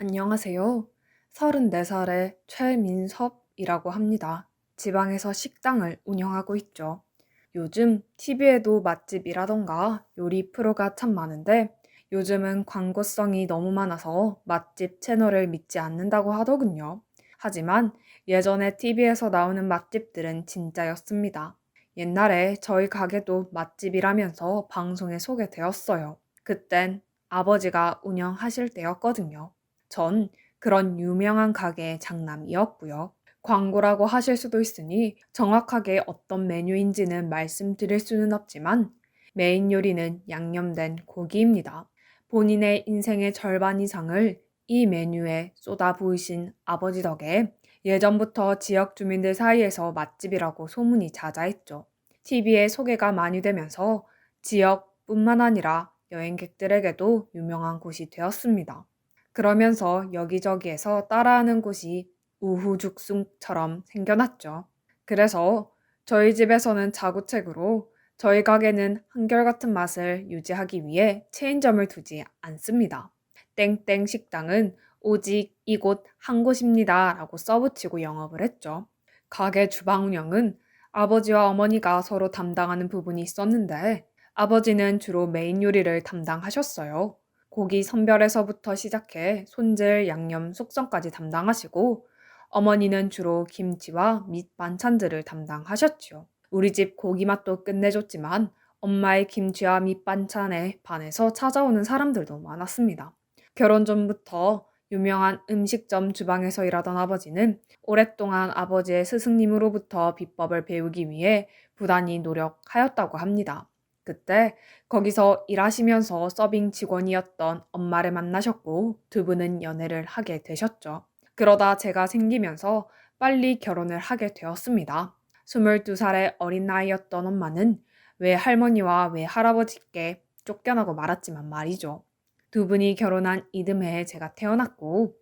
안녕하세요. 34살의 최민섭이라고 합니다. 지방에서 식당을 운영하고 있죠. 요즘 TV에도 맛집이라던가 요리 프로가 참 많은데 요즘은 광고성이 너무 많아서 맛집 채널을 믿지 않는다고 하더군요. 하지만 예전에 TV에서 나오는 맛집들은 진짜였습니다. 옛날에 저희 가게도 맛집이라면서 방송에 소개되었어요. 그땐 아버지가 운영하실 때였거든요. 전 그런 유명한 가게의 장남이었고요. 광고라고 하실 수도 있으니 정확하게 어떤 메뉴인지는 말씀드릴 수는 없지만 메인 요리는 양념된 고기입니다. 본인의 인생의 절반 이상을 이 메뉴에 쏟아 부으신 아버지 덕에 예전부터 지역 주민들 사이에서 맛집이라고 소문이 자자했죠. TV에 소개가 많이 되면서 지역뿐만 아니라 여행객들에게도 유명한 곳이 되었습니다. 그러면서 여기저기에서 따라하는 곳이 우후죽순처럼 생겨났죠. 그래서 저희 집에서는 자구책으로 저희 가게는 한결같은 맛을 유지하기 위해 체인점을 두지 않습니다. 땡땡 식당은 오직 이곳 한 곳입니다. 라고 써붙이고 영업을 했죠. 가게 주방 운영은 아버지와 어머니가 서로 담당하는 부분이 있었는데 아버지는 주로 메인 요리를 담당하셨어요. 고기 선별에서부터 시작해 손질, 양념, 숙성까지 담당하시고 어머니는 주로 김치와 밑 반찬들을 담당하셨지요. 우리 집 고기 맛도 끝내줬지만 엄마의 김치와 밑 반찬에 반해서 찾아오는 사람들도 많았습니다. 결혼 전부터 유명한 음식점 주방에서 일하던 아버지는 오랫동안 아버지의 스승님으로부터 비법을 배우기 위해 부단히 노력하였다고 합니다. 그때 거기서 일하시면서 서빙 직원이었던 엄마를 만나셨고 두 분은 연애를 하게 되셨죠. 그러다 제가 생기면서 빨리 결혼을 하게 되었습니다. 22살의 어린 나이였던 엄마는 외할머니와 외할아버지께 쫓겨나고 말았지만 말이죠. 두 분이 결혼한 이듬해에 제가 태어났고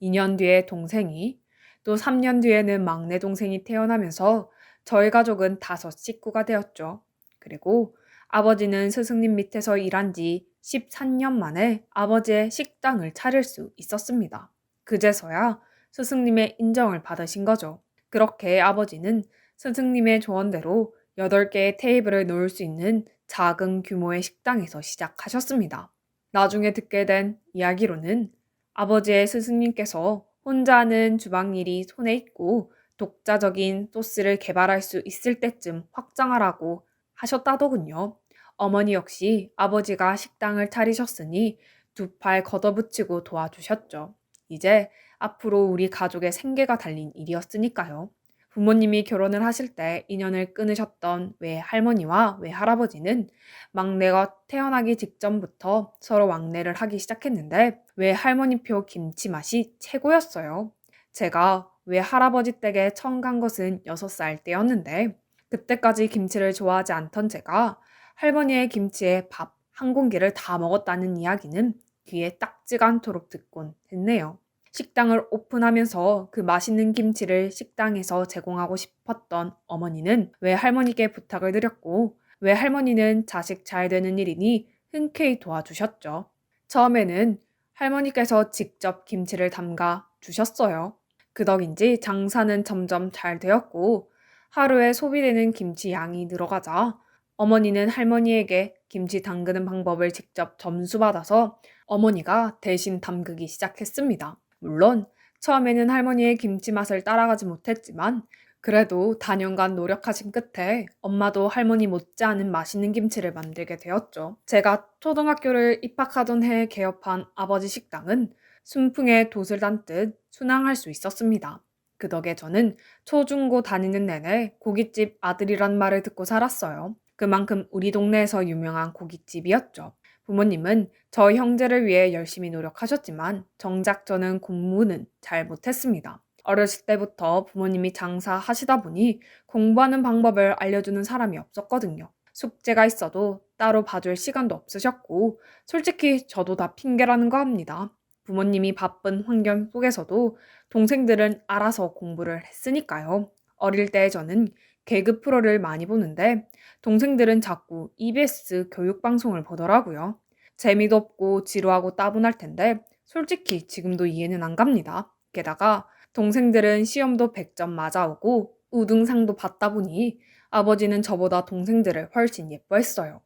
2년 뒤에 동생이 또 3년 뒤에는 막내 동생이 태어나면서 저희 가족은 다섯 식구가 되었죠. 그리고 아버지는 스승님 밑에서 일한 지 13년 만에 아버지의 식당을 차릴 수 있었습니다. 그제서야 스승님의 인정을 받으신 거죠. 그렇게 아버지는 스승님의 조언대로 8개의 테이블을 놓을 수 있는 작은 규모의 식당에서 시작하셨습니다. 나중에 듣게 된 이야기로는 아버지의 스승님께서 혼자 하는 주방 일이 손에 있고 독자적인 소스를 개발할 수 있을 때쯤 확장하라고 하셨다더군요. 어머니 역시 아버지가 식당을 차리셨으니 두 팔 걷어붙이고 도와주셨죠. 이제 앞으로 우리 가족의 생계가 달린 일이었으니까요. 부모님이 결혼을 하실 때 인연을 끊으셨던 외할머니와 외할아버지는 막내가 태어나기 직전부터 서로 왕래를 하기 시작했는데 외할머니표 김치 맛이 최고였어요. 제가 외할아버지 댁에 처음 간 것은 6살 때였는데 그때까지 김치를 좋아하지 않던 제가 할머니의 김치에 밥 한 공기를 다 먹었다는 이야기는 귀에 딱지가 않도록 듣곤 했네요. 식당을 오픈하면서 그 맛있는 김치를 식당에서 제공하고 싶었던 어머니는 외할머니께 부탁을 드렸고 외할머니는 자식 잘 되는 일이니 흔쾌히 도와주셨죠. 처음에는 할머니께서 직접 김치를 담가 주셨어요. 그 덕인지 장사는 점점 잘 되었고 하루에 소비되는 김치 양이 늘어가자 어머니는 할머니에게 김치 담그는 방법을 직접 점수받아서 어머니가 대신 담그기 시작했습니다. 물론 처음에는 할머니의 김치 맛을 따라가지 못했지만 그래도 단연간 노력하신 끝에 엄마도 할머니 못지않은 맛있는 김치를 만들게 되었죠. 제가 초등학교를 입학하던 해에 개업한 아버지 식당은 순풍에 돛을 담듯 순항할 수 있었습니다. 그 덕에 저는 초중고 다니는 내내 고깃집 아들이란 말을 듣고 살았어요. 그만큼 우리 동네에서 유명한 고깃집이었죠. 부모님은 저 형제를 위해 열심히 노력하셨지만 정작 저는 공부는 잘 못했습니다. 어렸을 때부터 부모님이 장사하시다 보니 공부하는 방법을 알려주는 사람이 없었거든요. 숙제가 있어도 따로 봐줄 시간도 없으셨고, 솔직히 저도 다 핑계라는 거 합니다. 부모님이 바쁜 환경 속에서도 동생들은 알아서 공부를 했으니까요. 어릴 때 저는 개그 프로를 많이 보는데 동생들은 자꾸 EBS 교육방송을 보더라고요. 재미도 없고 지루하고 따분할 텐데 솔직히 지금도 이해는 안 갑니다. 게다가 동생들은 시험도 100점 맞아오고 우등상도 받다 보니 아버지는 저보다 동생들을 훨씬 예뻐했어요.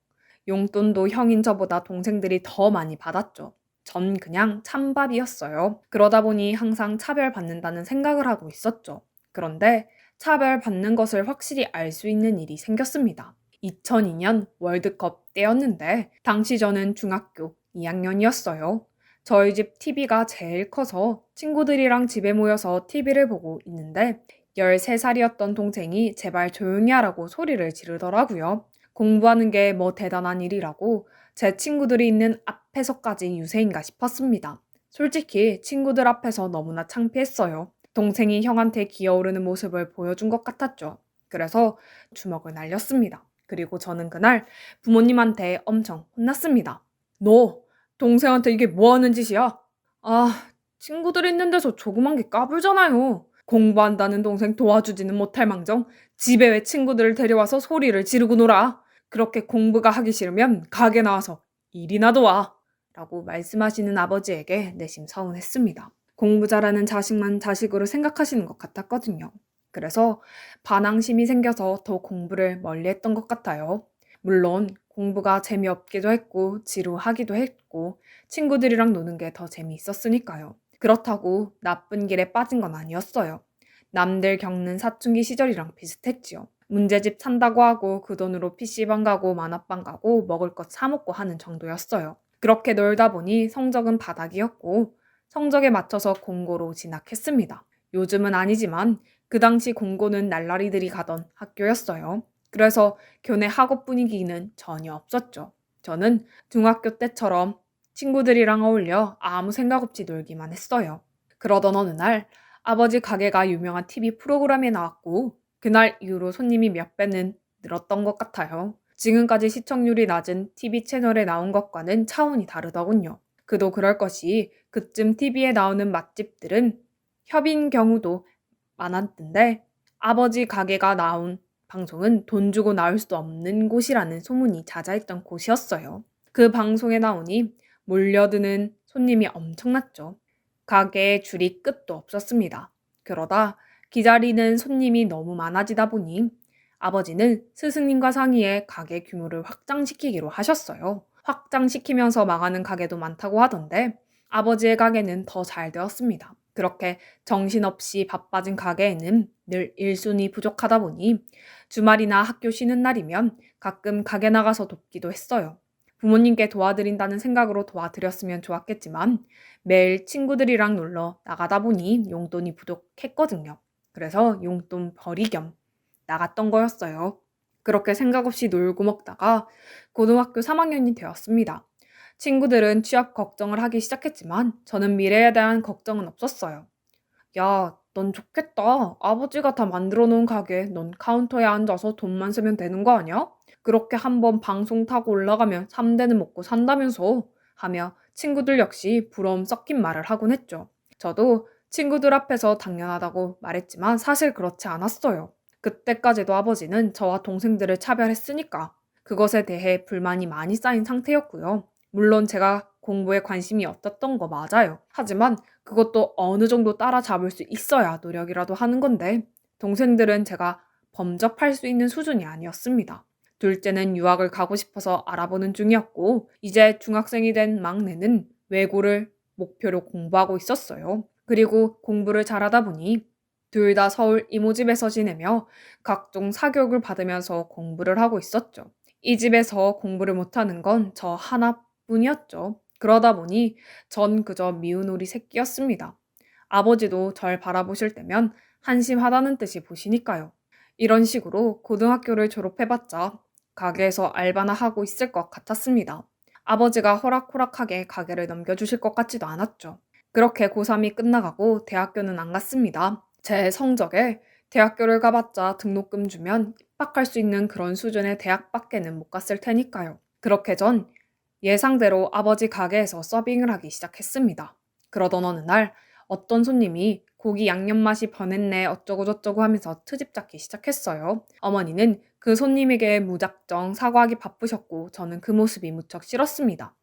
용돈도 형인 저보다 동생들이 더 많이 받았죠. 전 그냥 찬밥이었어요. 그러다 보니 항상 차별받는다는 생각을 하고 있었죠. 그런데 차별받는 것을 확실히 알 수 있는 일이 생겼습니다. 2002년 월드컵 때였는데 당시 저는 중학교 2학년이었어요. 저희 집 TV가 제일 커서 친구들이랑 집에 모여서 TV를 보고 있는데 13살이었던 동생이 제발 조용히 하라고 소리를 지르더라고요. 공부하는 게 뭐 대단한 일이라고 제 친구들이 있는 앞에서까지 유세인가 싶었습니다. 솔직히 친구들 앞에서 너무나 창피했어요. 동생이 형한테 기어오르는 모습을 보여준 것 같았죠. 그래서 주먹을 날렸습니다. 그리고 저는 그날 부모님한테 엄청 혼났습니다. 너 동생한테 이게 뭐 하는 짓이야? 아, 친구들 있는 데서 조그만 게 까불잖아요. 공부한다는 동생 도와주지는 못할 망정 집에 왜 친구들을 데려와서 소리를 지르고 놀아. 그렇게 공부가 하기 싫으면 가게 나와서 일이나 도와. 라고 말씀하시는 아버지에게 내심 서운했습니다. 공부 잘하는 자식만 자식으로 생각하시는 것 같았거든요. 그래서 반항심이 생겨서 더 공부를 멀리 했던 것 같아요. 물론 공부가 재미없기도 했고 지루하기도 했고 친구들이랑 노는 게 더 재미있었으니까요. 그렇다고 나쁜 길에 빠진 건 아니었어요. 남들 겪는 사춘기 시절이랑 비슷했지요. 문제집 산다고 하고 그 돈으로 PC방 가고 만화방 가고 먹을 것 사먹고 하는 정도였어요. 그렇게 놀다 보니 성적은 바닥이었고 성적에 맞춰서 공고로 진학했습니다. 요즘은 아니지만 그 당시 공고는 날라리들이 가던 학교였어요. 그래서 교내 학업 분위기는 전혀 없었죠. 저는 중학교 때처럼 친구들이랑 어울려 아무 생각 없이 놀기만 했어요. 그러던 어느 날 아버지 가게가 유명한 TV 프로그램에 나왔고 그날 이후로 손님이 몇 배는 늘었던 것 같아요. 지금까지 시청률이 낮은 TV 채널에 나온 것과는 차원이 다르더군요. 그도 그럴 것이 그쯤 TV에 나오는 맛집들은 협인 경우도 많았던데 아버지 가게가 나온 방송은 돈 주고 나올 수 없는 곳이라는 소문이 자자했던 곳이었어요. 그 방송에 나오니 몰려드는 손님이 엄청났죠. 가게에 줄이 끝도 없었습니다. 그러다 기다리는 손님이 너무 많아지다 보니 아버지는 스승님과 상의해 가게 규모를 확장시키기로 하셨어요. 확장시키면서 망하는 가게도 많다고 하던데 아버지의 가게는 더 잘 되었습니다. 그렇게 정신없이 바빠진 가게에는 늘 일순이 부족하다 보니 주말이나 학교 쉬는 날이면 가끔 가게 나가서 돕기도 했어요. 부모님께 도와드린다는 생각으로 도와드렸으면 좋았겠지만 매일 친구들이랑 놀러 나가다 보니 용돈이 부족했거든요. 그래서 용돈 벌이 겸 나갔던 거였어요. 그렇게 생각 없이 놀고 먹다가 고등학교 3학년이 되었습니다. 친구들은 취업 걱정을 하기 시작했지만 저는 미래에 대한 걱정은 없었어요. 야, 넌 좋겠다. 아버지가 다 만들어 놓은 가게 넌 카운터에 앉아서 돈만 쓰면 되는 거 아니야? 그렇게 한번 방송 타고 올라가면 3대는 먹고 산다면서 하며 친구들 역시 부러움 섞인 말을 하곤 했죠. 저도 친구들 앞에서 당연하다고 말했지만 사실 그렇지 않았어요. 그때까지도 아버지는 저와 동생들을 차별했으니까 그것에 대해 불만이 많이 쌓인 상태였고요. 물론 제가 공부에 관심이 없었던 거 맞아요. 하지만 그것도 어느 정도 따라잡을 수 있어야 노력이라도 하는 건데 동생들은 제가 범접할 수 있는 수준이 아니었습니다. 둘째는 유학을 가고 싶어서 알아보는 중이었고 이제 중학생이 된 막내는 외고를 목표로 공부하고 있었어요. 그리고 공부를 잘하다 보니 둘 다 서울 이모집에서 지내며 각종 사교육을 받으면서 공부를 하고 있었죠. 이 집에서 공부를 못하는 건 저 하나뿐이었죠. 그러다 보니 전 그저 미운 우리 새끼였습니다. 아버지도 절 바라보실 때면 한심하다는 뜻이 보시니까요. 이런 식으로 고등학교를 졸업해봤자 가게에서 알바나 하고 있을 것 같았습니다. 아버지가 호락호락하게 가게를 넘겨주실 것 같지도 않았죠. 그렇게 고3이 끝나가고 대학교는 안 갔습니다. 제 성적에 대학교를 가봤자 등록금 주면 입학할 수 있는 그런 수준의 대학밖에는 못 갔을 테니까요. 그렇게 전 예상대로 아버지 가게에서 서빙을 하기 시작했습니다. 그러던 어느 날 어떤 손님이 고기 양념 맛이 변했네 어쩌고저쩌고 하면서 트집 잡기 시작했어요. 어머니는 그 손님에게 무작정 사과하기 바쁘셨고 저는 그 모습이 무척 싫었습니다.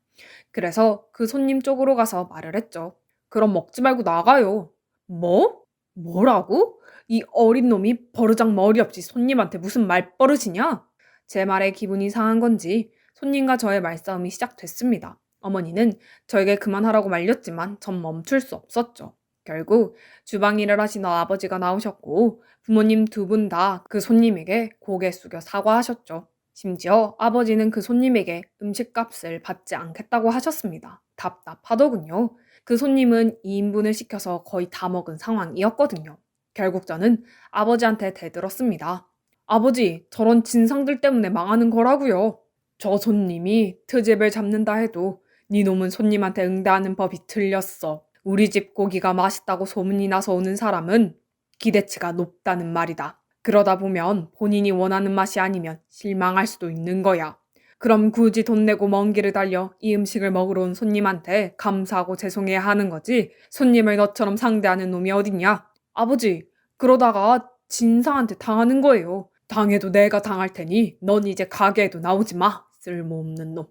그래서 그 손님 쪽으로 가서 말을 했죠. 그럼 먹지 말고 나가요. 뭐? 뭐라고? 이 어린 놈이 버르장 머리 없이 손님한테 무슨 말버릇이냐? 제 말에 기분이 상한 건지 손님과 저의 말싸움이 시작됐습니다. 어머니는 저에게 그만하라고 말렸지만 전 멈출 수 없었죠. 결국 주방 일을 하시는 아버지가 나오셨고 부모님 두 분 다 그 손님에게 고개 숙여 사과하셨죠. 심지어 아버지는 그 손님에게 음식값을 받지 않겠다고 하셨습니다. 답답하더군요. 그 손님은 2인분을 시켜서 거의 다 먹은 상황이었거든요. 결국 저는 아버지한테 대들었습니다. 아버지, 저런 진상들 때문에 망하는 거라고요. 저 손님이 트집을 잡는다 해도 네 놈은 손님한테 응대하는 법이 틀렸어. 우리 집 고기가 맛있다고 소문이 나서 오는 사람은 기대치가 높다는 말이다. 그러다 보면 본인이 원하는 맛이 아니면 실망할 수도 있는 거야. 그럼 굳이 돈 내고 먼 길을 달려 이 음식을 먹으러 온 손님한테 감사하고 죄송해야 하는 거지. 손님을 너처럼 상대하는 놈이 어딨냐? 아버지, 그러다가 진상한테 당하는 거예요. 당해도 내가 당할 테니 넌 이제 가게에도 나오지 마. 쓸모없는 놈.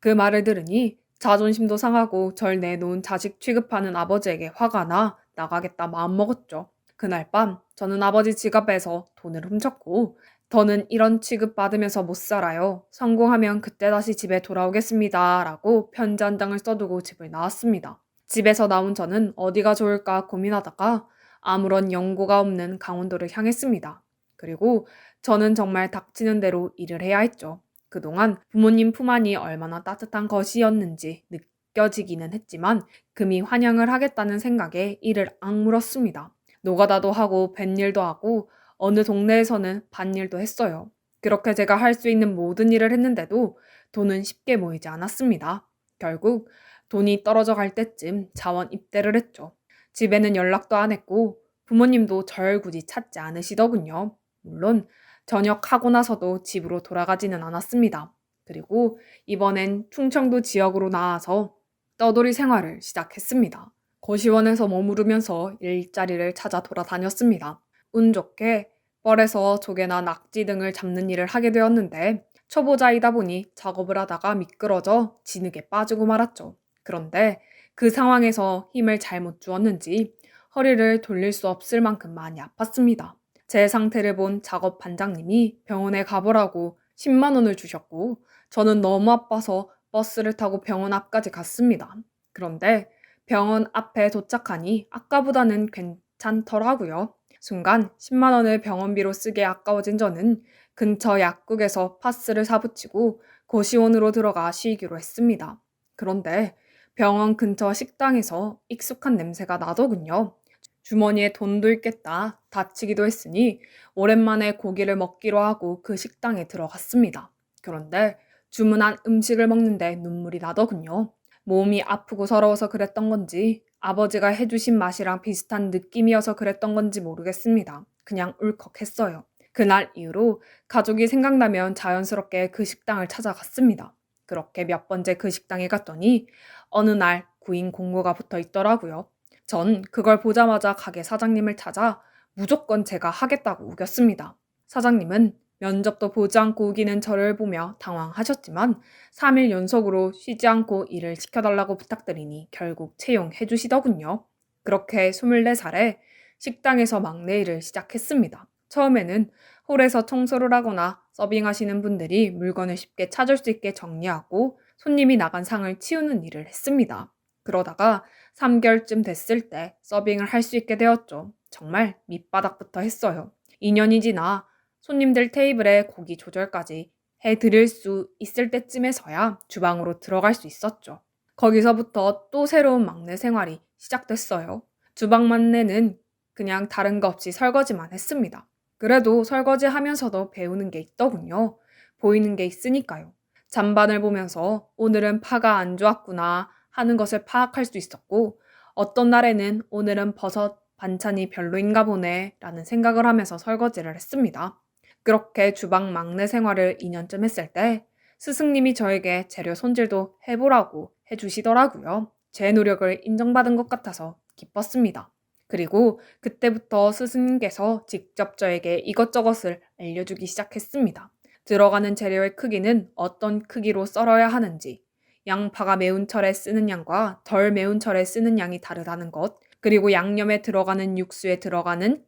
그 말을 들으니 자존심도 상하고 절 내놓은 자식 취급하는 아버지에게 화가 나 나가겠다 마음먹었죠. 그날 밤 저는 아버지 지갑에서 돈을 훔쳤고 더는 이런 취급 받으면서 못 살아요. 성공하면 그때 다시 집에 돌아오겠습니다. 라고 편지 한 장을 써두고 집을 나왔습니다. 집에서 나온 저는 어디가 좋을까 고민하다가 아무런 연고가 없는 강원도를 향했습니다. 그리고 저는 정말 닥치는 대로 일을 해야 했죠. 그동안 부모님 품 안이 얼마나 따뜻한 것이었는지 느껴지기는 했지만 금이 환영을 하겠다는 생각에 일을 악물었습니다. 노가다도 하고 뱃일도 하고 어느 동네에서는 밭일도 했어요. 그렇게 제가 할 수 있는 모든 일을 했는데도 돈은 쉽게 모이지 않았습니다. 결국 돈이 떨어져 갈 때쯤 자원 입대를 했죠. 집에는 연락도 안 했고 부모님도 절 굳이 찾지 않으시더군요. 물론 전역하고 나서도 집으로 돌아가지는 않았습니다. 그리고 이번엔 충청도 지역으로 나와서 떠돌이 생활을 시작했습니다. 고시원에서 머무르면서 일자리를 찾아 돌아다녔습니다. 운 좋게 뻘에서 조개나 낙지 등을 잡는 일을 하게 되었는데 초보자이다 보니 작업을 하다가 미끄러져 진흙에 빠지고 말았죠. 그런데 그 상황에서 힘을 잘못 주었는지 허리를 돌릴 수 없을 만큼 많이 아팠습니다. 제 상태를 본 작업 반장님이 병원에 가보라고 10만 원을 주셨고 저는 너무 아파서 버스를 타고 병원 앞까지 갔습니다. 그런데 병원 앞에 도착하니 아까보다는 괜찮더라고요. 순간 10만 원을 병원비로 쓰게 아까워진 저는 근처 약국에서 파스를 사붙이고 고시원으로 들어가 쉬기로 했습니다. 그런데 병원 근처 식당에서 익숙한 냄새가 나더군요. 주머니에 돈도 있겠다 다치기도 했으니 오랜만에 고기를 먹기로 하고 그 식당에 들어갔습니다. 그런데 주문한 음식을 먹는데 눈물이 나더군요. 몸이 아프고 서러워서 그랬던 건지 아버지가 해주신 맛이랑 비슷한 느낌이어서 그랬던 건지 모르겠습니다. 그냥 울컥했어요. 그날 이후로 가족이 생각나면 자연스럽게 그 식당을 찾아갔습니다. 그렇게 몇 번째 그 식당에 갔더니 어느 날 구인 공고가 붙어 있더라고요. 전 그걸 보자마자 가게 사장님을 찾아 무조건 제가 하겠다고 우겼습니다. 사장님은 면접도 보지 않고 우기는 저를 보며 당황하셨지만 3일 연속으로 쉬지 않고 일을 시켜달라고 부탁드리니 결국 채용해 주시더군요. 그렇게 24살에 식당에서 막내 일을 시작했습니다. 처음에는 홀에서 청소를 하거나 서빙하시는 분들이 물건을 쉽게 찾을 수 있게 정리하고 손님이 나간 상을 치우는 일을 했습니다. 그러다가 3개월쯤 됐을 때 서빙을 할 수 있게 되었죠. 정말 밑바닥부터 했어요. 2년이 지나 손님들 테이블에 고기 조절까지 해 드릴 수 있을 때쯤에서야 주방으로 들어갈 수 있었죠. 거기서부터 또 새로운 막내 생활이 시작됐어요. 주방 막내는 그냥 다른 거 없이 설거지만 했습니다. 그래도 설거지 하면서도 배우는 게 있더군요. 보이는 게 있으니까요. 잔반을 보면서 오늘은 파가 안 좋았구나 하는 것을 파악할 수 있었고, 어떤 날에는 오늘은 버섯 반찬이 별로인가 보네 라는 생각을 하면서 설거지를 했습니다. 그렇게 주방 막내 생활을 2년쯤 했을 때 스승님이 저에게 재료 손질도 해보라고 해주시더라고요. 제 노력을 인정받은 것 같아서 기뻤습니다. 그리고 그때부터 스승님께서 직접 저에게 이것저것을 알려주기 시작했습니다. 들어가는 재료의 크기는 어떤 크기로 썰어야 하는지, 양파가 매운 철에 쓰는 양과 덜 매운 철에 쓰는 양이 다르다는 것, 그리고 양념에 들어가는 육수에 들어가는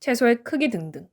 채소의 크기 등등.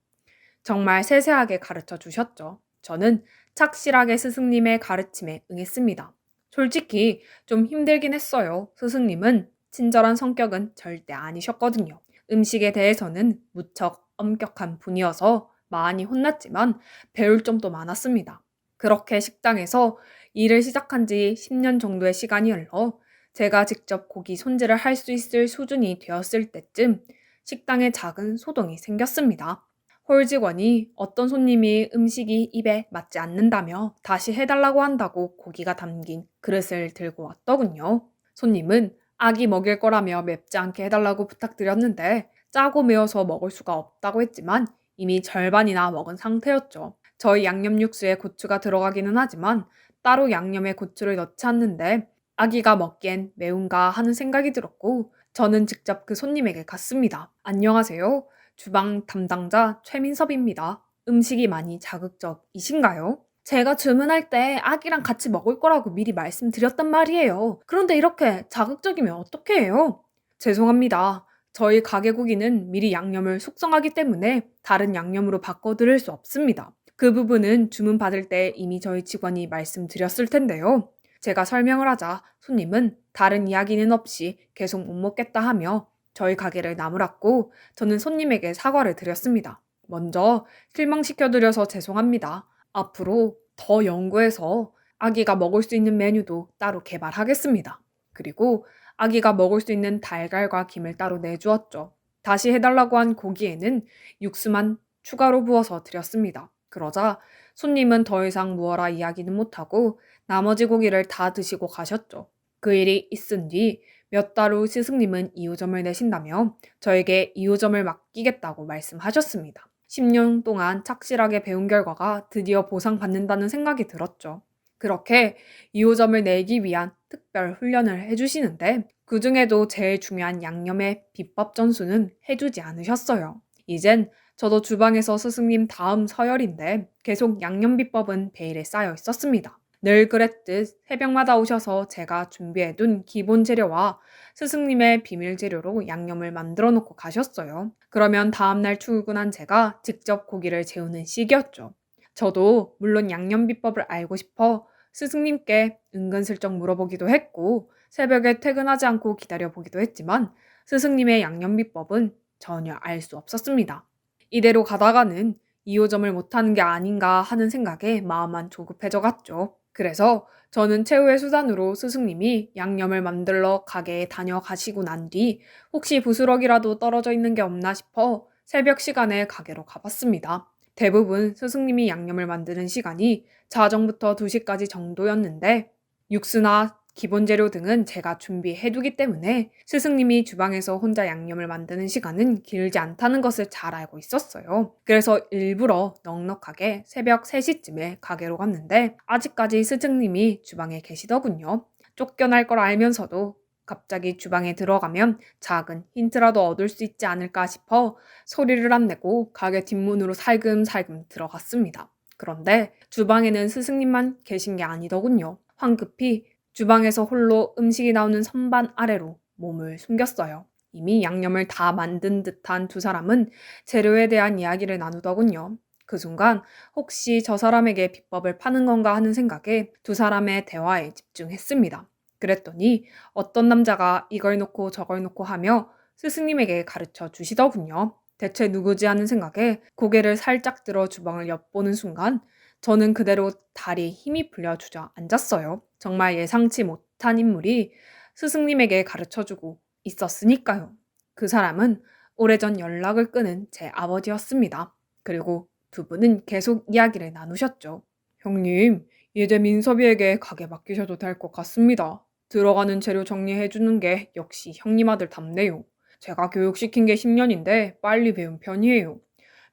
정말 세세하게 가르쳐 주셨죠. 저는 착실하게 스승님의 가르침에 응했습니다. 솔직히 좀 힘들긴 했어요. 스승님은 친절한 성격은 절대 아니셨거든요. 음식에 대해서는 무척 엄격한 분이어서 많이 혼났지만 배울 점도 많았습니다. 그렇게 식당에서 일을 시작한 지 10년 정도의 시간이 흘러 제가 직접 고기 손질을 할 수 있을 수준이 되었을 때쯤 식당에 작은 소동이 생겼습니다. 홀 직원이 어떤 손님이 음식이 입에 맞지 않는다며 다시 해달라고 한다고 고기가 담긴 그릇을 들고 왔더군요. 손님은 아기 먹일 거라며 맵지 않게 해달라고 부탁드렸는데 짜고 매워서 먹을 수가 없다고 했지만 이미 절반이나 먹은 상태였죠. 저희 양념 육수에 고추가 들어가기는 하지만 따로 양념에 고추를 넣지 않는데 아기가 먹기엔 매운가 하는 생각이 들었고 저는 직접 그 손님에게 갔습니다. 안녕하세요. 주방 담당자 최민섭입니다. 음식이 많이 자극적이신가요? 제가 주문할 때 아기랑 같이 먹을 거라고 미리 말씀드렸단 말이에요. 그런데 이렇게 자극적이면 어떻게 해요? 죄송합니다. 저희 가게 고기는 미리 양념을 숙성하기 때문에 다른 양념으로 바꿔드릴 수 없습니다. 그 부분은 주문 받을 때 이미 저희 직원이 말씀드렸을 텐데요. 제가 설명을 하자 손님은 다른 이야기는 없이 계속 못 먹겠다 하며 저희 가게를 나무랐고 저는 손님에게 사과를 드렸습니다. 먼저 실망시켜드려서 죄송합니다. 앞으로 더 연구해서 아기가 먹을 수 있는 메뉴도 따로 개발하겠습니다. 그리고 아기가 먹을 수 있는 달걀과 김을 따로 내주었죠. 다시 해달라고 한 고기에는 육수만 추가로 부어서 드렸습니다. 그러자 손님은 더 이상 무어라 이야기는 못하고 나머지 고기를 다 드시고 가셨죠. 그 일이 있은 뒤 몇 달 후 스승님은 2호점을 내신다며 저에게 2호점을 맡기겠다고 말씀하셨습니다. 10년 동안 착실하게 배운 결과가 드디어 보상받는다는 생각이 들었죠. 그렇게 2호점을 내기 위한 특별 훈련을 해주시는데 그 중에도 제일 중요한 양념의 비법 전수는 해주지 않으셨어요. 이젠 저도 주방에서 스승님 다음 서열인데 계속 양념 비법은 베일에 쌓여 있었습니다. 늘 그랬듯 새벽마다 오셔서 제가 준비해둔 기본 재료와 스승님의 비밀 재료로 양념을 만들어 놓고 가셨어요. 그러면 다음날 출근한 제가 직접 고기를 재우는 시기였죠. 저도 물론 양념 비법을 알고 싶어 스승님께 은근슬쩍 물어보기도 했고 새벽에 퇴근하지 않고 기다려보기도 했지만 스승님의 양념 비법은 전혀 알 수 없었습니다. 이대로 가다가는 2호점을 못하는 게 아닌가 하는 생각에 마음만 조급해져 갔죠. 그래서 저는 최후의 수단으로 스승님이 양념을 만들러 가게에 다녀가시고 난 뒤 혹시 부스럭이라도 떨어져 있는 게 없나 싶어 새벽 시간에 가게로 가봤습니다. 대부분 스승님이 양념을 만드는 시간이 자정부터 2시까지 정도였는데 육수나 기본 재료 등은 제가 준비해두기 때문에 스승님이 주방에서 혼자 양념을 만드는 시간은 길지 않다는 것을 잘 알고 있었어요. 그래서 일부러 넉넉하게 새벽 3시쯤에 가게로 갔는데 아직까지 스승님이 주방에 계시더군요. 쫓겨날 걸 알면서도 갑자기 주방에 들어가면 작은 힌트라도 얻을 수 있지 않을까 싶어 소리를 안 내고 가게 뒷문으로 살금살금 들어갔습니다. 그런데 주방에는 스승님만 계신 게 아니더군요. 황급히 주방에서 홀로 음식이 나오는 선반 아래로 몸을 숨겼어요. 이미 양념을 다 만든 듯한 두 사람은 재료에 대한 이야기를 나누더군요. 그 순간 혹시 저 사람에게 비법을 파는 건가 하는 생각에 두 사람의 대화에 집중했습니다. 그랬더니 어떤 남자가 이걸 놓고 저걸 놓고 하며 스승님에게 가르쳐 주시더군요. 대체 누구지 하는 생각에 고개를 살짝 들어 주방을 엿보는 순간 저는 그대로 다리에 힘이 풀려 주저앉았어요. 정말 예상치 못한 인물이 스승님에게 가르쳐 주고 있었으니까요. 그 사람은 오래전 연락을 끊은 제 아버지였습니다. 그리고 두 분은 계속 이야기를 나누셨죠. 형님, 이제 민섭이에게 가게 맡기셔도 될 것 같습니다. 들어가는 재료 정리해 주는 게 역시 형님 아들 답네요. 제가 교육시킨 게 10년인데 빨리 배운 편이에요.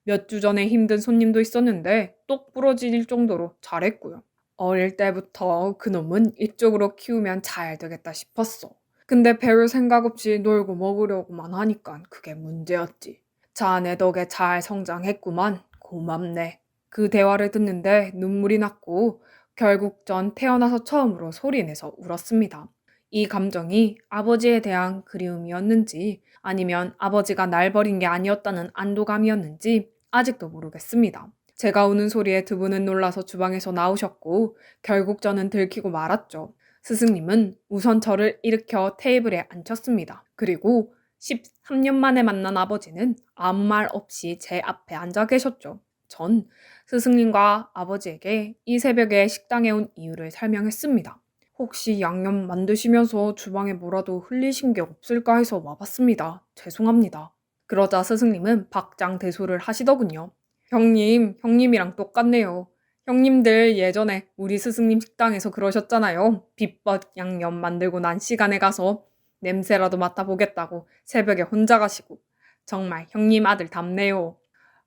몇 주 전에 힘든 손님도 있었는데 똑 부러질 정도로 잘했고요. 어릴 때부터 그놈은 이쪽으로 키우면 잘 되겠다 싶었어. 근데 배울 생각 없이 놀고 먹으려고만 하니까 그게 문제였지. 자네 덕에 잘 성장했구만. 고맙네. 그 대화를 듣는데 눈물이 났고 결국 전 태어나서 처음으로 소리내서 울었습니다. 이 감정이 아버지에 대한 그리움이었는지 아니면 아버지가 날 버린 게 아니었다는 안도감이었는지 아직도 모르겠습니다. 제가 우는 소리에 두 분은 놀라서 주방에서 나오셨고 결국 저는 들키고 말았죠. 스승님은 우선 저를 일으켜 테이블에 앉혔습니다. 그리고 13년 만에 만난 아버지는 아무 말 없이 제 앞에 앉아 계셨죠. 전 스승님과 아버지에게 이 새벽에 식당에 온 이유를 설명했습니다. 혹시 양념 만드시면서 주방에 뭐라도 흘리신 게 없을까 해서 와봤습니다. 죄송합니다. 그러자 스승님은 박장대소를 하시더군요. 형님, 형님이랑 똑같네요. 형님들 예전에 우리 스승님 식당에서 그러셨잖아요. 비법 양념 만들고 난 시간에 가서 냄새라도 맡아보겠다고 새벽에 혼자 가시고. 정말 형님 아들 답네요.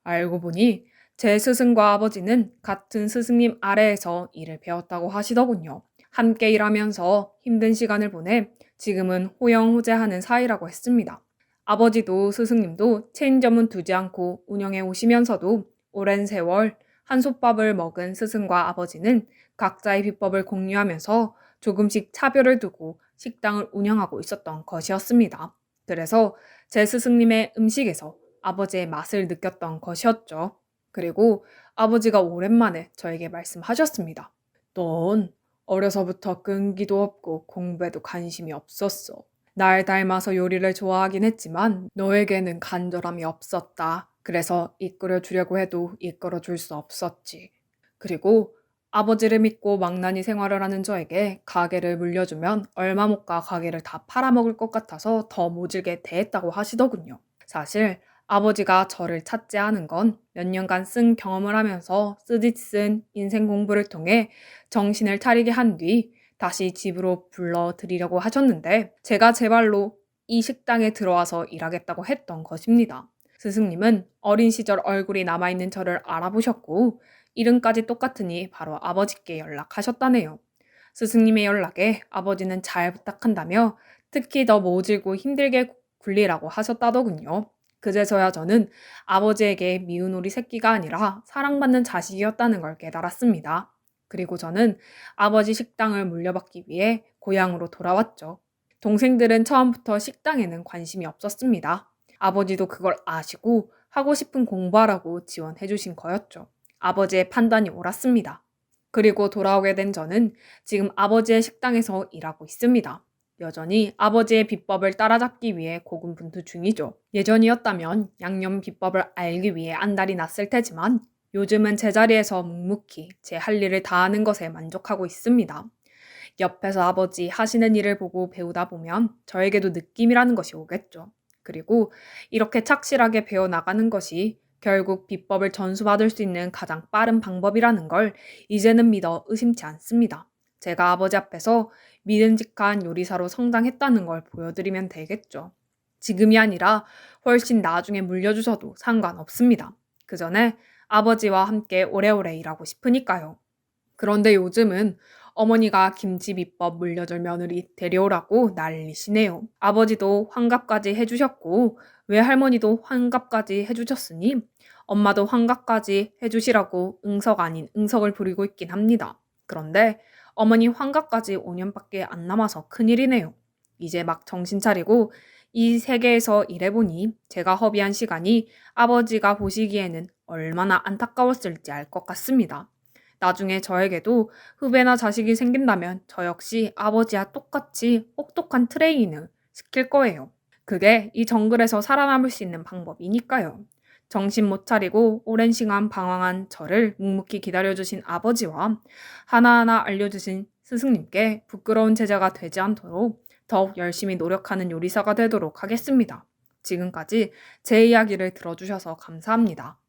알고 보니 제 스승과 아버지는 같은 스승님 아래에서 일을 배웠다고 하시더군요. 함께 일하면서 힘든 시간을 보내 지금은 호영호재하는 사이라고 했습니다. 아버지도 스승님도 체인점은 두지 않고 운영해 오시면서도 오랜 세월 한솥밥을 먹은 스승과 아버지는 각자의 비법을 공유하면서 조금씩 차별을 두고 식당을 운영하고 있었던 것이었습니다. 그래서 제 스승님의 음식에서 아버지의 맛을 느꼈던 것이었죠. 그리고 아버지가 오랜만에 저에게 말씀하셨습니다. 넌 어려서부터 끈기도 없고 공부에도 관심이 없었어. 날 닮아서 요리를 좋아하긴 했지만 너에게는 간절함이 없었다. 그래서 이끌어 주려고 해도 이끌어 줄 수 없었지. 그리고 아버지를 믿고 망나니 생활을 하는 저에게 가게를 물려주면 얼마 못 가 가게를 다 팔아먹을 것 같아서 더 모질게 대했다고 하시더군요. 사실 아버지가 저를 찾지 않은 건 몇 년간 쓴 경험을 하면서 쓰디 쓴 인생 공부를 통해 정신을 차리게 한 뒤 다시 집으로 불러드리려고 하셨는데 제가 제 발로 이 식당에 들어와서 일하겠다고 했던 것입니다. 스승님은 어린 시절 얼굴이 남아있는 저를 알아보셨고 이름까지 똑같으니 바로 아버지께 연락하셨다네요. 스승님의 연락에 아버지는 잘 부탁한다며 특히 더 모질고 힘들게 굴리라고 하셨다더군요. 그제서야 저는 아버지에게 미운 우리 새끼가 아니라 사랑받는 자식이었다는 걸 깨달았습니다. 그리고 저는 아버지 식당을 물려받기 위해 고향으로 돌아왔죠. 동생들은 처음부터 식당에는 관심이 없었습니다. 아버지도 그걸 아시고 하고 싶은 공부하라고 지원해 주신 거였죠. 아버지의 판단이 옳았습니다. 그리고 돌아오게 된 저는 지금 아버지의 식당에서 일하고 있습니다. 여전히 아버지의 비법을 따라잡기 위해 고군분투 중이죠. 예전이었다면 양념 비법을 알기 위해 안달이 났을 테지만 요즘은 제자리에서 묵묵히 제 할 일을 다하는 것에 만족하고 있습니다. 옆에서 아버지 하시는 일을 보고 배우다 보면 저에게도 느낌이라는 것이 오겠죠. 그리고 이렇게 착실하게 배워 나가는 것이 결국 비법을 전수받을 수 있는 가장 빠른 방법이라는 걸 이제는 믿어 의심치 않습니다. 제가 아버지 앞에서 믿음직한 요리사로 성장했다는 걸 보여드리면 되겠죠. 지금이 아니라 훨씬 나중에 물려주셔도 상관없습니다. 그 전에 아버지와 함께 오래오래 일하고 싶으니까요. 그런데 요즘은 어머니가 김치 비법 물려줄 며느리 데려오라고 난리시네요. 아버지도 환갑까지 해주셨고 외할머니도 환갑까지 해주셨으니 엄마도 환갑까지 해주시라고 응석 아닌 응석을 부리고 있긴 합니다. 그런데 어머니 환갑까지 5년밖에 안 남아서 큰일이네요. 이제 막 정신 차리고 이 세계에서 일해보니 제가 허비한 시간이 아버지가 보시기에는 얼마나 안타까웠을지 알 것 같습니다. 나중에 저에게도 후배나 자식이 생긴다면 저 역시 아버지와 똑같이 혹독한 트레이닝을 시킬 거예요. 그게 이 정글에서 살아남을 수 있는 방법이니까요. 정신 못 차리고 오랜 시간 방황한 저를 묵묵히 기다려주신 아버지와 하나하나 알려주신 스승님께 부끄러운 제자가 되지 않도록 더욱 열심히 노력하는 요리사가 되도록 하겠습니다. 지금까지 제 이야기를 들어주셔서 감사합니다.